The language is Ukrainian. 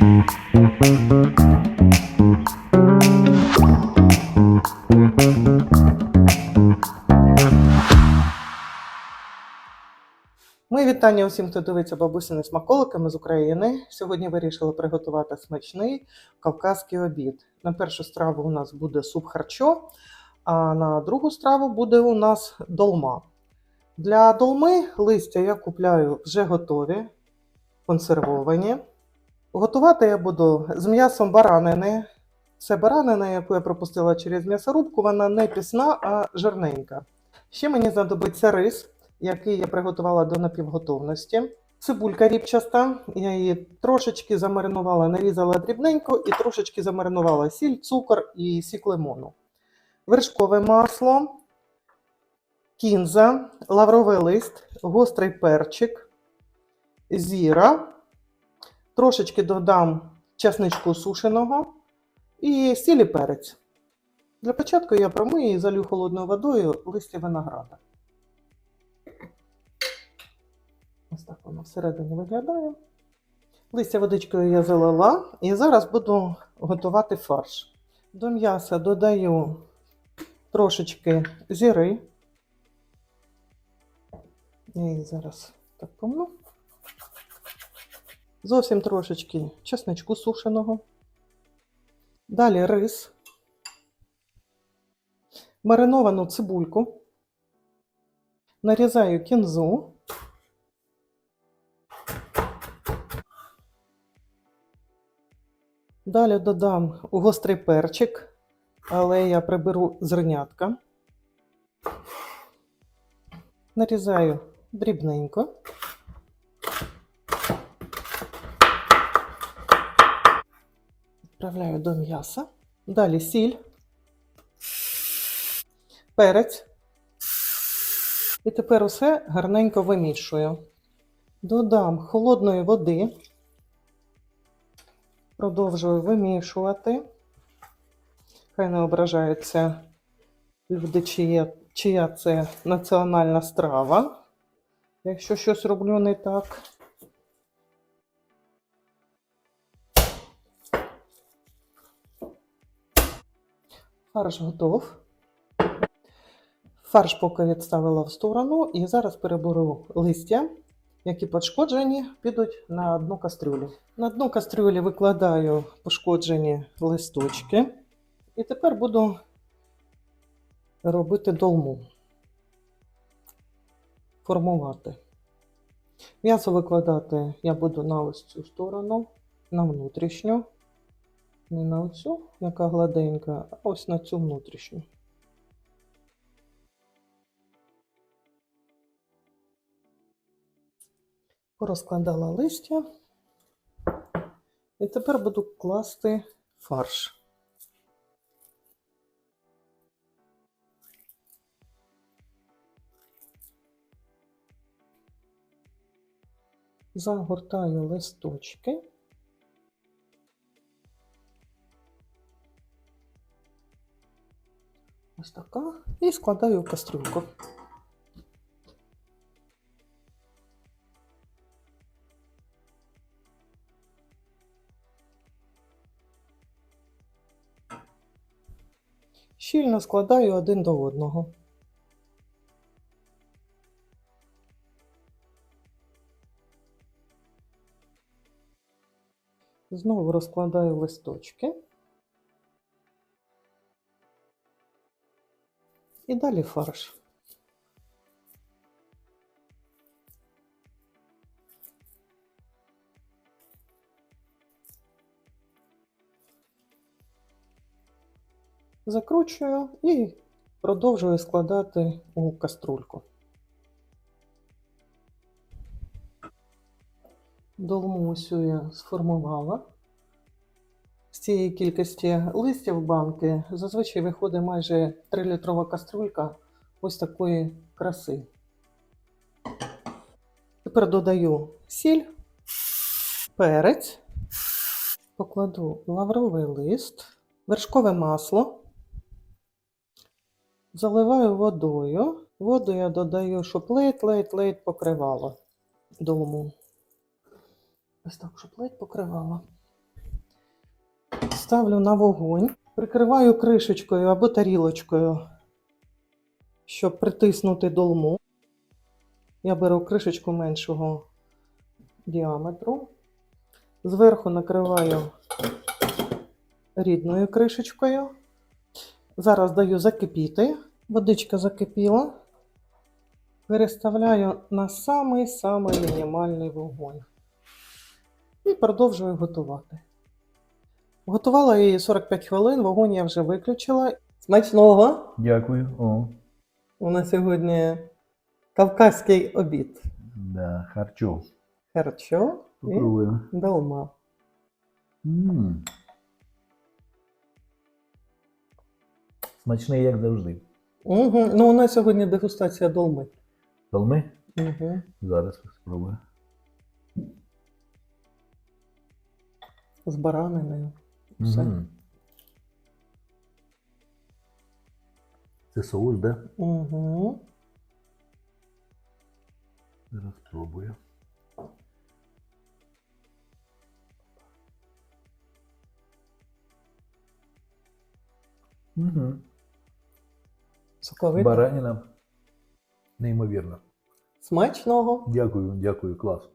Мої вітання усім, хто дивиться бабусини смаколиками з України. Сьогодні вирішила приготувати смачний кавказький обід. На першу страву у нас буде суп харчо, а на другу страву буде у нас долма. Для долми листя я купляю вже готові, консервовані. Готувати я буду з м'ясом баранини. Це баранина, яку я пропустила через м'ясорубку, вона не пісна, а жирненька. Ще мені знадобиться рис який я приготувала до напівготовності. Цибулька ріпчаста, я її трошечки замаринувала, нарізала дрібненько і трошечки замаринувала сіль, цукор і сік лимону. Вершкове масло, кінза, лавровий лист, гострий перчик, зіра. Трошечки додам часничку сушеного і сіль і перець. Для початку я промию і залю холодною водою листя винограда. Ось так воно всередині виглядає. Листя водичкою я залила і зараз буду готувати фарш. До м'яса додаю трошечки зіри. Я її зараз так помну. Зовсім трошечки чесничку сушеного. Далі рис, мариновану цибульку, нарізаю кінзу. Далі додам гострий перчик, але я приберу зернятка. Нарізаю дрібненько. Відправляю до м'яса. Далі сіль, перець. І тепер усе гарненько вимішую. Додам холодної води. Продовжую вимішувати. Хай не ображаються люди, чия, чия це національна страва. Якщо щось роблю не так. Фарш готов. Фарш поки відставила в сторону і зараз переберу листя які пошкоджені, підуть на дно кастрюлі. На дно кастрюлі викладаю пошкоджені листочки. І тепер буду робити долму, формувати. М'ясо викладати я буду на ось цю сторону, на внутрішню. Не на оцю, яка гладенька, а ось на цю внутрішню. Порозкладала листя. І тепер буду класти фарш. Загортаю листочки. Ось така. І складаю в кастрюльку. Щільно складаю один до одного. Знову розкладаю листочки. І далі фарш. Закручую і продовжую складати у каструльку. Долму усю я сформувала. Цієї кількості листів банки зазвичай виходить майже 3-літрова каструлька ось такої краси. Тепер додаю сіль, перець, покладу лавровий лист, вершкове масло. Заливаю водою. Воду я додаю, щоб ледь-ледь-ледь покривало долму. Ось так, щоб ледь покривало. Ставлю на вогонь, прикриваю кришечкою або тарілочкою, щоб притиснути долму. Я беру кришечку меншого діаметру. Зверху накриваю рідною кришечкою. Зараз даю закипіти. Водичка закипіла. Переставляю на самий-самий мінімальний вогонь. І продовжую готувати. Готувала її 45 хвилин, вогонь я вже виключила. Смачного! Дякую. О, У нас сьогодні кавказький обід. да, харчо. Харчо і Попробуємо. долма. М. Смачний, як завжди. Угу. Ну, у нас сьогодні дегустація долми. Долми? Угу. Зараз спробую. З бараниною. Все. Мгм. Це соус, да? Угу. Зараз спробую. Угу. Соковито. Бараніна. Неймовірно. Смачного. Дякую, дякую, клас.